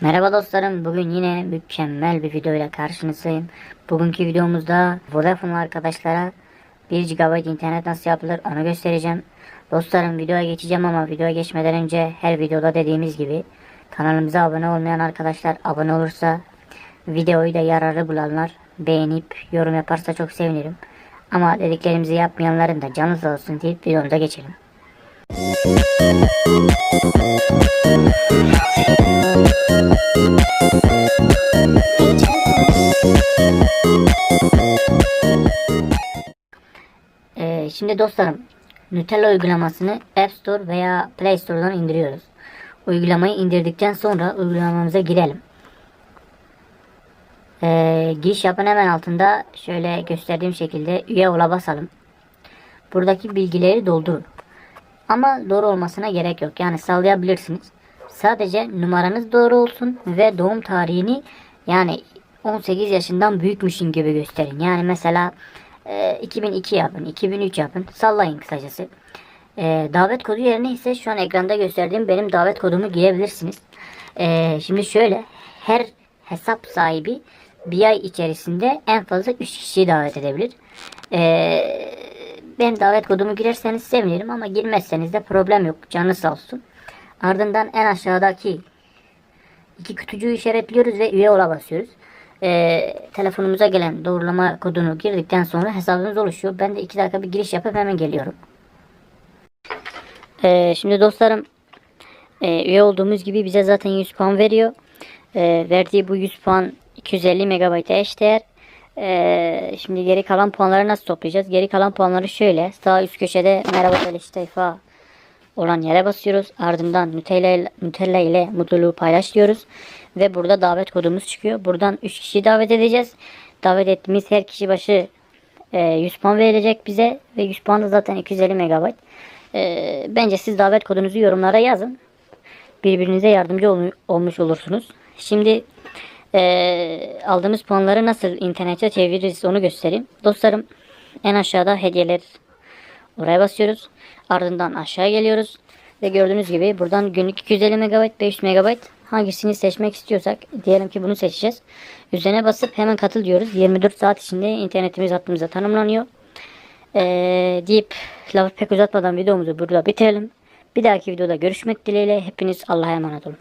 Merhaba dostlarım. Bugün yine mükemmel bir video ile karşınızdayım. Bugünkü videomuzda Vodafone arkadaşlara 1 GB internet nasıl yapılır onu göstereceğim. Dostlarım videoya geçeceğim ama videoya geçmeden önce her videoda dediğimiz gibi kanalımıza abone olmayan arkadaşlar abone olursa videoyu da yararlı bulanlar beğenip yorum yaparsa çok sevinirim. Ama dediklerimizi yapmayanların da canı sağ olsun deyip videomuza geçelim. Ee, şimdi dostlarım Nutella uygulamasını App Store veya Play Store'dan indiriyoruz. Uygulamayı indirdikten sonra uygulamamıza girelim. Ee, giriş yapın hemen altında şöyle gösterdiğim şekilde üye ola basalım. Buradaki bilgileri doldurun. Ama doğru olmasına gerek yok. Yani sallayabilirsiniz. Sadece numaranız doğru olsun ve doğum tarihini yani 18 yaşından büyükmüşün gibi gösterin. Yani mesela e, 2002 yapın, 2003 yapın. Sallayın kısacası. E, davet kodu yerine ise şu an ekranda gösterdiğim benim davet kodumu girebilirsiniz. E, şimdi şöyle her hesap sahibi bir ay içerisinde en fazla 3 kişiyi davet edebilir. E, benim davet kodumu girerseniz sevinirim ama girmezseniz de problem yok. Canı sağ olsun. Ardından en aşağıdaki iki kutucuğu işaretliyoruz ve üye ola basıyoruz. Ee, telefonumuza gelen doğrulama kodunu girdikten sonra hesabımız oluşuyor. Ben de iki dakika bir giriş yapıp hemen geliyorum. Ee, şimdi dostlarım e, üye olduğumuz gibi bize zaten 100 puan veriyor. Ee, verdiği bu 100 puan 250 MB'e eşdeğer. Ee, şimdi geri kalan puanları nasıl toplayacağız? Geri kalan puanları şöyle. Sağ üst köşede merhaba Beleş Tayfa olan yere basıyoruz. Ardından Nutella Nutella ile mutluluğu paylaş diyoruz. Ve burada davet kodumuz çıkıyor. Buradan 3 kişi davet edeceğiz. Davet ettiğimiz her kişi başı e, 100 puan verilecek bize. Ve 100 puan da zaten 250 MB. E, bence siz davet kodunuzu yorumlara yazın. Birbirinize yardımcı ol- olmuş olursunuz. Şimdi e, aldığımız puanları nasıl internete çeviririz onu göstereyim. Dostlarım en aşağıda hediyeler Oraya basıyoruz. Ardından aşağı geliyoruz. Ve gördüğünüz gibi buradan günlük 250 MB, 500 MB hangisini seçmek istiyorsak diyelim ki bunu seçeceğiz. Üzerine basıp hemen katıl diyoruz. 24 saat içinde internetimiz hattımıza tanımlanıyor. Ee, deyip lafı pek uzatmadan videomuzu burada bitirelim. Bir dahaki videoda görüşmek dileğiyle hepiniz Allah'a emanet olun.